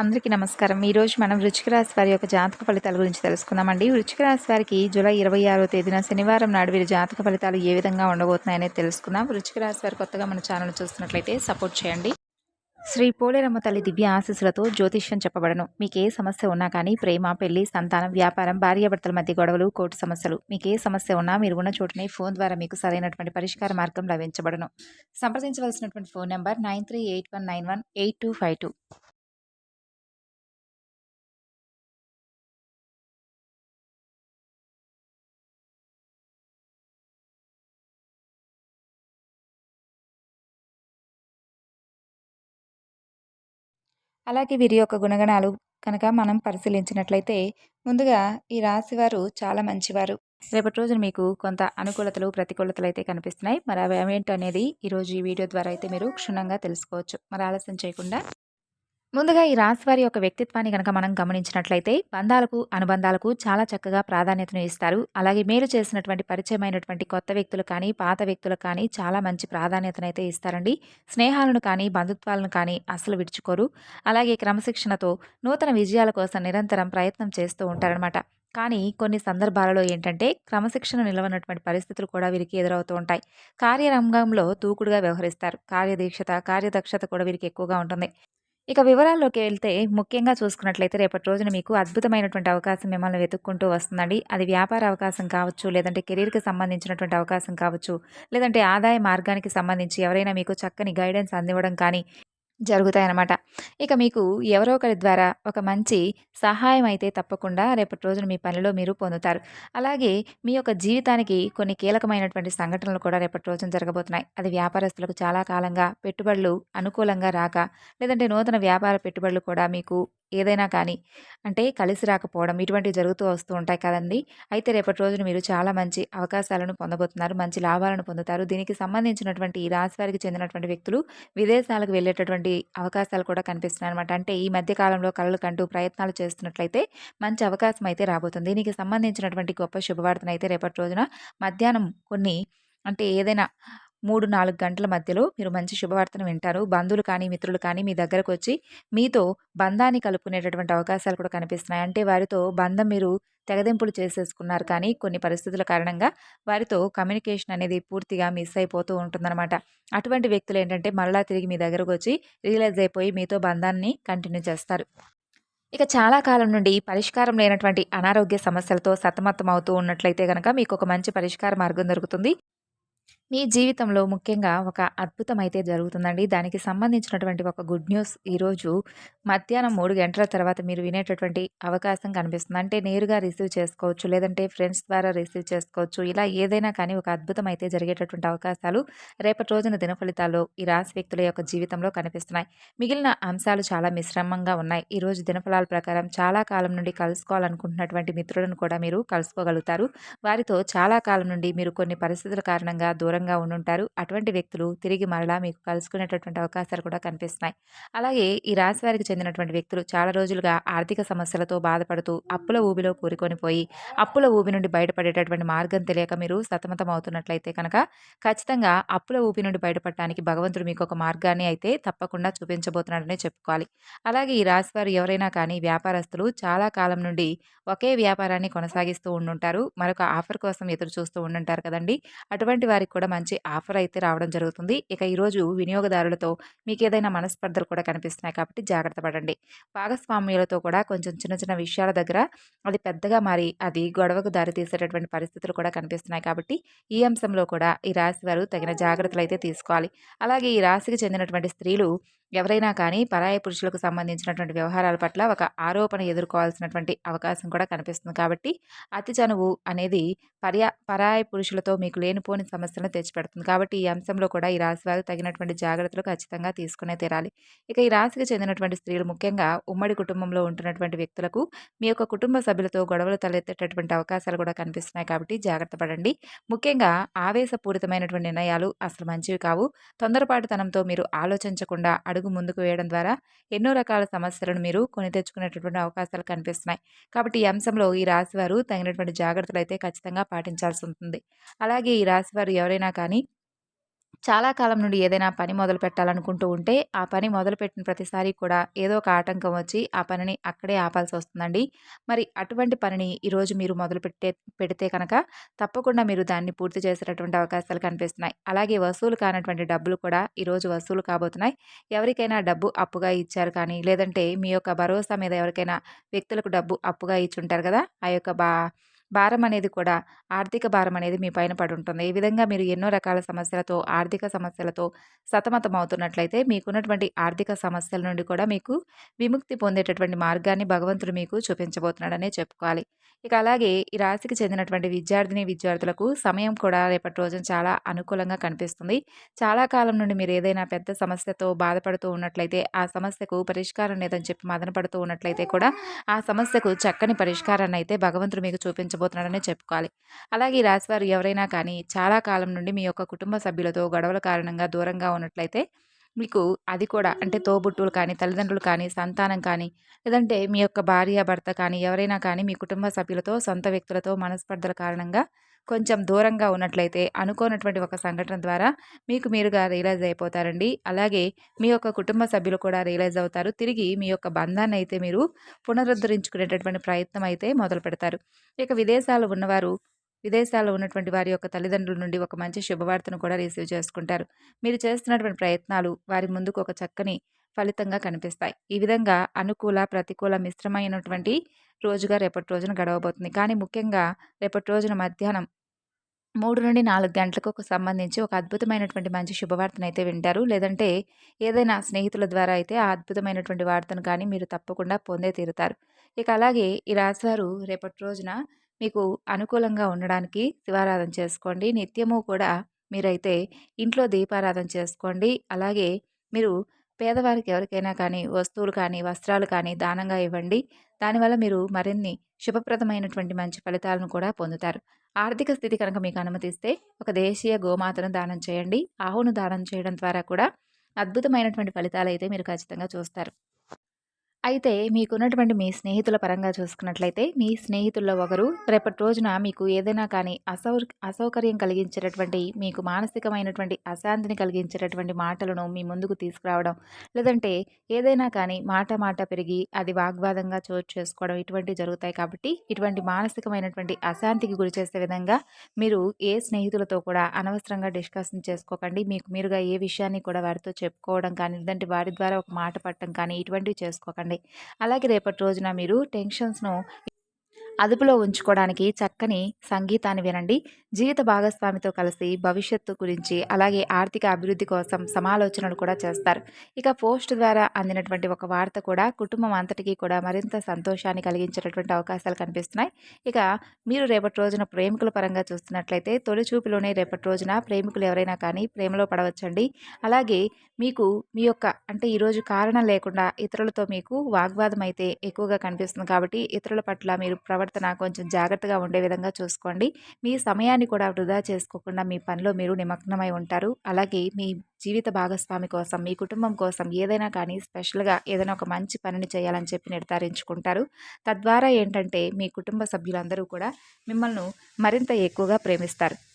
అందరికీ నమస్కారం. ఈరోజు మనం వృచ్చిక రాశి వారి యొక్క జాతక ఫలితాల గురించి తెలుసుకుందామండి. వృచ్చిక రాశి వారికి జూలై ఇరవై ఆరో తేదీన శనివారం నాడు వీరి జాతక ఫలితాలు ఏ విధంగా ఉండబోతున్నాయనేది తెలుసుకుందాం. వృచ్చిక రాశి కొత్తగా మన ఛానల్ చూస్తున్నట్లయితే సపోర్ట్ చేయండి. శ్రీ పోలేరమ్మ తల్లి దివ్య ఆశీస్సులతో జ్యోతిష్యం చెప్పబడను. మీకు ఏ సమస్య ఉన్నా కానీ ప్రేమ పెళ్ళి సంతానం వ్యాపారం భార్యాభర్తల మధ్య గొడవలు కోర్టు సమస్యలు మీకు ఏ సమస్య ఉన్నా మీరు ఉన్న చోటునే ఫోన్ ద్వారా మీకు సరైనటువంటి పరిష్కార మార్గం లభించబడను. సంప్రదించవలసినటువంటి phone number nine three eight one nine one eight two five two. అలాగే వీరి యొక్క గుణగణాలు కనుక మనం పరిశీలించినట్లయితే ముందుగా ఈ రాశివారు చాలా మంచివారు. రేపటి రోజున మీకు కొంత అనుకూలతలు ప్రతికూలతలు అయితే కనిపిస్తున్నాయి. మరి అవి ఏమేంటో అనేది ఈరోజు ఈ వీడియో ద్వారా అయితే మీరు క్షుణ్ణంగా తెలుసుకోవచ్చు. మరి ఆలస్యం చేయకుండా ముందుగా ఈ రాశి వారి యొక్క వ్యక్తిత్వాన్ని కనుక మనం గమనించినట్లయితే బంధాలకు అనుబంధాలకు చాలా చక్కగా ప్రాధాన్యతను ఇస్తారు. అలాగే మేలు చేసినటువంటి పరిచయమైనటువంటి కొత్త వ్యక్తులు కానీ పాత వ్యక్తులకు కానీ చాలా మంచి ప్రాధాన్యతనైతే ఇస్తారండి. స్నేహాలను కానీ బంధుత్వాలను కానీ అసలు విడుచుకోరు. అలాగే క్రమశిక్షణతో నూతన విజయాల కోసం నిరంతరం ప్రయత్నం చేస్తూ ఉంటారనమాట కానీ కొన్ని సందర్భాలలో ఏంటంటే క్రమశిక్షణ నిలవనటువంటి పరిస్థితులు కూడా వీరికి ఎదురవుతూ ఉంటాయి. కార్యరంగంలో తూకుడుగా వ్యవహరిస్తారు. కార్యదీక్షత కార్యదక్షత కూడా వీరికి ఎక్కువగా ఉంటుంది. ఇక వివరాల్లోకి వెళ్తే ముఖ్యంగా చూసుకున్నట్లయితే రేపటి రోజున మీకు అద్భుతమైనటువంటి అవకాశం మిమ్మల్ని వెతుక్కుంటూ వస్తుందండి. అది వ్యాపార అవకాశం కావచ్చు లేదంటే కెరీర్కి సంబంధించినటువంటి అవకాశం కావచ్చు లేదంటే ఆదాయ మార్గానికి సంబంధించి ఎవరైనా మీకు చక్కని గైడెన్స్ అందివ్వడం కానీ జరుగుతాయన్నమాట. ఇక మీకు ఎవరో ఒకరి ద్వారా ఒక మంచి సహాయం అయితే తప్పకుండా రేపటి రోజున మీ పనిలో మీరు పొందుతారు. అలాగే మీ యొక్క జీవితానికి కొన్ని కీలకమైనటువంటి సంఘటనలు కూడా రేపటి రోజున జరగబోతున్నాయి. అది వ్యాపారస్తులకు చాలా కాలంగా పెట్టుబడులు అనుకూలంగా రాక లేదంటే నూతన వ్యాపార పెట్టుబడులు కూడా మీకు ఏదైనా కానీ అంటే కలిసి రాకపోవడం ఇటువంటివి జరుగుతూ వస్తూ ఉంటాయి కదండి. అయితే రేపటి రోజున మీరు చాలా మంచి అవకాశాలను పొందబోతున్నారు మంచి లాభాలను పొందుతారు. దీనికి సంబంధించినటువంటి ఈ రాశి వారికి చెందినటువంటి వ్యక్తులు విదేశాలకు వెళ్ళేటటువంటి అవకాశాలు కూడా కనిపిస్తున్నాయి అనమాట అంటే ఈ మధ్య కాలంలో కళలు కంటూ ప్రయత్నాలు చేస్తున్నట్లయితే మంచి అవకాశం అయితే రాబోతుంది. దీనికి సంబంధించినటువంటి గొప్ప శుభవార్తను అయితే రేపటి రోజున మధ్యాహ్నం కొన్ని అంటే ఏదైనా మూడు నాలుగు గంటల మధ్యలో మీరు మంచి శుభవార్తను వింటారు. బంధువులు కానీ మిత్రులు కానీ మీ దగ్గరకు వచ్చి మీతో బంధాన్ని కలుపుకునేటటువంటి అవకాశాలు కూడా కనిపిస్తున్నాయి. అంటే వారితో బంధం మీరు తెగదెంపులు చేసేసుకున్నారు కానీ కొన్ని పరిస్థితుల కారణంగా వారితో కమ్యూనికేషన్ అనేది పూర్తిగా మిస్ అయిపోతూ ఉంటుందన్నమాట. అటువంటి వ్యక్తులు ఏంటంటే మళ్ళా తిరిగి మీ దగ్గరకు వచ్చి రియలైజ్ అయిపోయి మీతో బంధాన్ని కంటిన్యూ చేస్తారు. ఇక చాలా కాలం నుండి పరిష్కారం లేనటువంటి అనారోగ్య సమస్యలతో సతమతం అవుతూ ఉన్నట్లయితే కనుక మీకు ఒక మంచి పరిష్కార మార్గం దొరుకుతుంది. మీ జీవితంలో ముఖ్యంగా ఒక అద్భుతం అయితే జరుగుతుందండి. దానికి సంబంధించినటువంటి ఒక గుడ్ న్యూస్ ఈరోజు మధ్యాహ్నం మూడు గంటల తర్వాత మీరు వినేటటువంటి అవకాశం కనిపిస్తుంది. అంటే నేరుగా రిసీవ్ చేసుకోవచ్చు లేదంటే ఫ్రెండ్స్ ద్వారా రిసీవ్ చేసుకోవచ్చు. ఇలా ఏదైనా కానీ ఒక అద్భుతం అయితే జరిగేటటువంటి అవకాశాలు రేపటి రోజున దిన ఫలితాల్లో ఈ రాశి వ్యక్తుల యొక్క జీవితంలో కనిపిస్తున్నాయి. మిగిలిన అంశాలు చాలా మిశ్రమంగా ఉన్నాయి. ఈరోజు దినఫలాల ప్రకారం చాలా కాలం నుండి కలుసుకోవాలనుకుంటున్నటువంటి మిత్రులను కూడా మీరు కలుసుకోగలుగుతారు. వారితో చాలా కాలం నుండి మీరు కొన్ని పరిస్థితుల కారణంగా దూరం దూరంగా ఉండుంటారు. అటువంటి వ్యక్తులు తిరిగి మరలా మీకు కలుసుకునేటటువంటి అవకాశాలు కూడా కనిపిస్తున్నాయి. అలాగే ఈ రాశి వారికి చెందినటువంటి వ్యక్తులు చాలా రోజులుగా ఆర్థిక సమస్యలతో బాధపడుతూ అప్పుల ఊబిలో కూరుకొని పోయి అప్పుల ఊబి నుండి బయటపడేటటువంటి మార్గం తెలియక మీరు సతమతం అవుతున్నట్లయితే కనుక ఖచ్చితంగా అప్పుల ఊబి నుండి బయటపడటానికి భగవంతుడు మీకు ఒక మార్గాన్ని అయితే తప్పకుండా చూపించబోతున్నాడనే చెప్పుకోవాలి. అలాగే ఈ రాశి వారు ఎవరైనా కానీ వ్యాపారస్తులు చాలా కాలం నుండి ఒకే వ్యాపారాన్ని కొనసాగిస్తూ ఉండుంటారు. మరొక ఆఫర్ కోసం ఎదురు చూస్తూ ఉండుంటారు కదండి. అటువంటి వారికి కూడా మంచి ఆఫర్ అయితే రావడం జరుగుతుంది. ఇక ఈరోజు వినియోగదారులతో మీకు ఏదైనా మనస్పర్ధలు కూడా కనిపిస్తున్నాయి కాబట్టి జాగ్రత్త పడండి. భాగస్వామ్యులతో కూడా కొంచెం చిన్న చిన్న విషయాల దగ్గర అది పెద్దగా మారి అది గొడవకు దారితీసేటటువంటి పరిస్థితులు కూడా కనిపిస్తున్నాయి కాబట్టి ఈ అంశంలో కూడా ఈ రాశి వారు తగిన జాగ్రత్తలు అయితే తీసుకోవాలి. అలాగే ఈ రాశికి చెందినటువంటి స్త్రీలు ఎవరైనా కానీ పరాయ పురుషులకు సంబంధించినటువంటి వ్యవహారాల పట్ల ఒక ఆరోపణ ఎదుర్కోవాల్సినటువంటి అవకాశం కూడా కనిపిస్తుంది. కాబట్టి అతి చనువు అనేది పర్యా పరాయ పురుషులతో మీకు లేనిపోని సమస్యలను తెచ్చిపెడుతుంది. కాబట్టి ఈ అంశంలో కూడా ఈ రాశి వారు తగినటువంటి జాగ్రత్తలు ఖచ్చితంగా తీసుకునే తీరాలి. ఇక ఈ రాశికి చెందినటువంటి స్త్రీలు ముఖ్యంగా ఉమ్మడి కుటుంబంలో ఉంటున్నటువంటి వ్యక్తులకు మీ యొక్క కుటుంబ సభ్యులతో గొడవలు తలెత్తేటటువంటి అవకాశాలు కూడా కనిపిస్తున్నాయి. కాబట్టి జాగ్రత్త పడండి. ముఖ్యంగా ఆవేశపూరితమైనటువంటి నిర్ణయాలు అసలు మంచివి కావు. తొందరపాటుతనంతో మీరు ఆలోచించకుండా అడుగు ముందుకు వేయడం ద్వారా ఎన్నో రకాల సమస్యలను మీరు కొని తెచ్చుకునేటటువంటి అవకాశాలు కనిపిస్తున్నాయి. కాబట్టి ఈ అంశంలో ఈ రాశివారు తగినటువంటి జాగ్రత్తలు అయితే ఖచ్చితంగా పాటించాల్సి ఉంటుంది. అలాగే ఈ రాశివారు ఎవరైనా కానీ చాలా కాలం నుండి ఏదైనా పని మొదలు పెట్టాలనుకుంటూ ఉంటే ఆ పని మొదలుపెట్టిన ప్రతిసారి కూడా ఏదో ఒక ఆటంకం వచ్చి ఆ పనిని అక్కడే ఆపాల్సి వస్తుందండి. మరి అటువంటి పనిని ఈరోజు మీరు మొదలు పెట్టే పెడితే కనుక తప్పకుండా మీరు దాన్ని పూర్తి చేసేటటువంటి అవకాశాలు కనిపిస్తున్నాయి. అలాగే వసూలు కానటువంటి డబ్బులు కూడా ఈరోజు వసూలు కాబోతున్నాయి. ఎవరికైనా డబ్బు అప్పుగా ఇచ్చారు కానీ లేదంటే మీ యొక్క భరోసా మీద ఎవరికైనా వ్యక్తులకు డబ్బు అప్పుగా ఇచ్చి ఉంటారు కదా ఆ యొక్క బా భారం అనేది కూడా ఆర్థిక భారం అనేది మీ పైన పడి ఉంటుంది ఈ విధంగా మీరు ఎన్నో రకాల సమస్యలతో ఆర్థిక సమస్యలతో సతమతం అవుతున్నట్లయితే మీకున్నటువంటి ఆర్థిక సమస్యల నుండి కూడా మీకు విముక్తి పొందేటటువంటి మార్గాన్ని భగవంతుడు మీకు చూపించబోతున్నాడనే చెప్పుకోవాలి. ఇక అలాగే ఈ రాశికి చెందినటువంటి విద్యార్థిని విద్యార్థులకు సమయం కూడా రేపటి రోజున చాలా అనుకూలంగా కనిపిస్తుంది. చాలా కాలం నుండి మీరు ఏదైనా పెద్ద సమస్యతో బాధపడుతూ ఉన్నట్లయితే ఆ సమస్యకు పరిష్కారం లేదని చెప్పి మదనపడుతూ ఉన్నట్లయితే కూడా ఆ సమస్యకు చక్కని పరిష్కారాన్ని అయితే భగవంతుడు మీకు చూపించబోతున్నాడనే చెప్పుకోవాలి. అలాగే ఈ రాశివారు ఎవరైనా కానీ చాలా కాలం నుండి మీ యొక్క కుటుంబ సభ్యులతో గొడవల కారణంగా దూరంగా ఉన్నట్లయితే మీకు అది కూడా అంటే తోబుట్టువులు కానీ తల్లిదండ్రులు కానీ సంతానం కానీ లేదంటే మీ యొక్క భార్య భర్త కానీ ఎవరైనా కానీ మీ కుటుంబ సభ్యులతో సొంత వ్యక్తులతో మనస్పర్ధల కారణంగా కొంచెం దూరంగా ఉన్నట్లయితే అనుకోనటువంటి ఒక సంఘటన ద్వారా మీకు మీరుగా రియలైజ్ అయిపోతారండి. అలాగే మీ యొక్క కుటుంబ సభ్యులు కూడా రియలైజ్ అవుతారు. తిరిగి మీ యొక్క బంధాన్ని అయితే మీరు పునరుద్ధరించుకునేటటువంటి ప్రయత్నం అయితే మొదలు పెడతారు ఇక విదేశాలు ఉన్నవారు విదేశాల్లో ఉన్నటువంటి వారి యొక్క తల్లిదండ్రుల నుండి ఒక మంచి శుభవార్తను కూడా రిసీవ్ చేసుకుంటారు. మీరు చేస్తున్నటువంటి ప్రయత్నాలు వారి ముందుకు ఒక చక్కని ఫలితంగా కనిపిస్తాయి. ఈ విధంగా అనుకూల ప్రతికూల మిశ్రమైనటువంటి రోజుగా రేపటి రోజున గడవబోతుంది. కానీ ముఖ్యంగా రేపటి రోజున మధ్యాహ్నం మూడు నుండి నాలుగు గంటలకు సంబంధించి ఒక అద్భుతమైనటువంటి మంచి శుభవార్తను అయితే వింటారు. లేదంటే ఏదైనా స్నేహితుల ద్వారా అయితే ఆ అద్భుతమైనటువంటి వార్తను కానీ మీరు తప్పకుండా పొందే తీరుతారు. ఇక అలాగే ఈ రాశివారు రేపటి రోజున మీకు అనుకూలంగా ఉండడానికి శివారాధన చేసుకోండి. నిత్యము కూడా మీరైతే ఇంట్లో దీపారాధన చేసుకోండి. అలాగే మీరు పేదవారికి ఎవరికైనా కానీ వస్తువులు కానీ వస్త్రాలు కానీ దానంగా ఇవ్వండి. దానివల్ల మీరు మరిన్ని శుభప్రదమైనటువంటి మంచి ఫలితాలను కూడా పొందుతారు. ఆర్థిక స్థితి కనుక మీకు అనుమతిస్తే ఒక దేశీయ గోమాతను దానం చేయండి. ఆవును దానం చేయడం ద్వారా కూడా అద్భుతమైనటువంటి ఫలితాలు అయితే మీరు ఖచ్చితంగా చూస్తారు. అయితే మీకున్నటువంటి మీ స్నేహితుల పరంగా చూసుకున్నట్లయితే మీ స్నేహితుల్లో ఒకరు రేపటి రోజున మీకు ఏదైనా కానీ అసౌ అసౌకర్యం కలిగించేటటువంటి మీకు మానసికమైనటువంటి అశాంతిని కలిగించేటటువంటి మాటలను మీ ముందుకు తీసుకురావడం లేదంటే ఏదైనా కానీ మాట మాట పెరిగి అది వాగ్వాదంగా చోటు చేసుకోవడం ఇటువంటివి జరుగుతాయి కాబట్టి ఇటువంటి మానసికమైనటువంటి అశాంతికి గురి చేసే విధంగా మీరు ఏ స్నేహితులతో కూడా అనవసరంగా డిస్కషన్ చేసుకోకండి. మీకు మీరుగా ఏ విషయాన్ని కూడా వారితో చెప్పుకోవడం కానీ లేదంటే వారి ద్వారా ఒక మాట పట్టడం కానీ ఇటువంటివి చేసుకోకండి. అలాగే రేపటి రోజున మీరు టెన్షన్స్ను అదుపులో ఉంచుకోవడానికి చక్కని సంగీతాన్ని వినండి. జీవిత భాగస్వామితో కలిసి భవిష్యత్తు గురించి అలాగే ఆర్థిక అభివృద్ధి కోసం సమాలోచనలు కూడా చేస్తారు. ఇక పోస్ట్ ద్వారా అందినటువంటి ఒక వార్త కూడా కుటుంబం అంతటికీ కూడా మరింత సంతోషాన్ని కలిగించేటటువంటి అవకాశాలు కనిపిస్తున్నాయి. ఇక మీరు రేపటి రోజున ప్రేమికుల పరంగా చూస్తున్నట్లయితే తొలి చూపులోనే రేపటి రోజున ప్రేమికులు ఎవరైనా కానీ ప్రేమలో పడవచ్చండి. అలాగే మీకు మీ యొక్క అంటే ఈరోజు కారణం లేకుండా ఇతరులతో మీకు వాగ్వాదం అయితే ఎక్కువగా కనిపిస్తుంది కాబట్టి ఇతరుల పట్ల మీరు ప్రవర్తన కొంచెం జాగ్రత్తగా ఉండే విధంగా చూసుకోండి. మీ సమయాన్ని కూడా వృధా చేసుకోకుండా మీ పనిలో మీరు నిమగ్నమై ఉంటారు. అలాగే మీ జీవిత భాగస్వామి కోసం మీ కుటుంబం కోసం ఏదైనా కానీ స్పెషల్గా ఏదైనా ఒక మంచి పనిని చేయాలని చెప్పి నిర్ధారించుకుంటారు. తద్వారా ఏంటంటే మీ కుటుంబ సభ్యులందరూ కూడా మిమ్మల్ని మరింత ఎక్కువగా ప్రేమిస్తారు.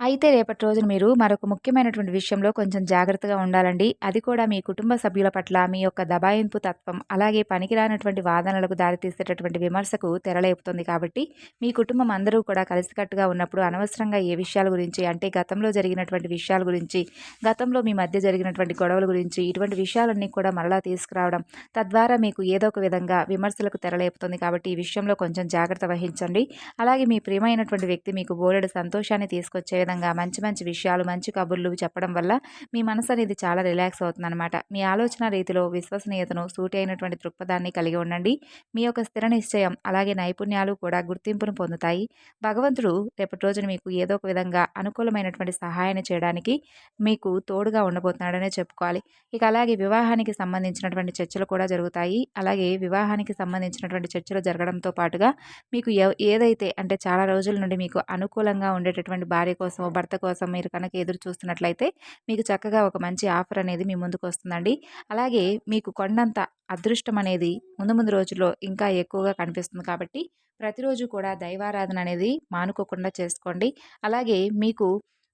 అయితే రేపటి రోజున మీరు మరొక ముఖ్యమైనటువంటి విషయంలో కొంచెం జాగ్రత్తగా ఉండాలండి. అది కూడా మీ కుటుంబ సభ్యుల పట్ల మీ యొక్క దబాయింపు తత్వం అలాగే పనికిరానటువంటి వాదనలకు దారితీసేటటువంటి విమర్శకు తెరలేపుతుంది కాబట్టి మీ కుటుంబం అందరూ కూడా కలిసికట్టుగా ఉన్నప్పుడు అనవసరంగా ఏ విషయాల గురించి అంటే గతంలో జరిగినటువంటి విషయాల గురించి గతంలో మీ మధ్య జరిగినటువంటి గొడవల గురించి ఇటువంటి విషయాలన్నీ కూడా మరలా తీసుకురావడం తద్వారా మీకు ఏదో ఒక విధంగా విమర్శలకు తెరలేపుతుంది కాబట్టి ఈ విషయంలో కొంచెం జాగ్రత్త వహించండి. అలాగే మీ ప్రియమైనటువంటి వ్యక్తి మీకు బోలెడు సంతోషాన్ని తీసుకొచ్చే విధంగా మంచి మంచి విషయాలు మంచి కబుర్లు చెప్పడం వల్ల మీ మనసు అనేది చాలా రిలాక్స్ అవుతుంది అనమాట మీ ఆలోచన రీతిలో విశ్వసనీయతను సూటి అయినటువంటి దృక్పథాన్ని కలిగి ఉండండి. మీ యొక్క స్థిర నిశ్చయం అలాగే నైపుణ్యాలు కూడా గుర్తింపును పొందుతాయి. భగవంతుడు రేపటి రోజున మీకు ఏదో ఒక విధంగా అనుకూలమైనటువంటి సహాయాన్ని చేయడానికి మీకు తోడుగా ఉండబోతున్నాడనే చెప్పుకోవాలి. ఇక అలాగే వివాహానికి సంబంధించినటువంటి చర్చలు కూడా జరుగుతాయి. అలాగే వివాహానికి సంబంధించినటువంటి చర్చలు జరగడంతో పాటుగా మీకు ఏదైతే అంటే చాలా రోజుల నుండి మీకు అనుకూలంగా ఉండేటటువంటి భార్య కోసం కోసమో భర్త కోసం మీరు కనుక ఎదురు చూస్తున్నట్లయితే మీకు చక్కగా ఒక మంచి ఆఫర్ అనేది మీ ముందుకు వస్తుందండి. అలాగే మీకు కొండంత అదృష్టం అనేది ముందు ముందు రోజుల్లో ఇంకా ఎక్కువగా కనిపిస్తుంది కాబట్టి ప్రతిరోజు కూడా దైవారాధన అనేది మానుకోకుండా చేసుకోండి. అలాగే మీకు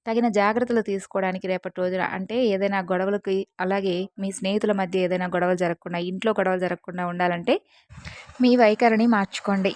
తగిన జాగ్రత్తలు తీసుకోవడానికి రేపటి రోజున అంటే ఏదైనా గొడవలకి అలాగే మీ స్నేహితుల మధ్య ఏదైనా గొడవలు జరగకుండా ఇంట్లో గొడవలు జరగకుండా ఉండాలంటే మీ వైఖరిని మార్చుకోండి.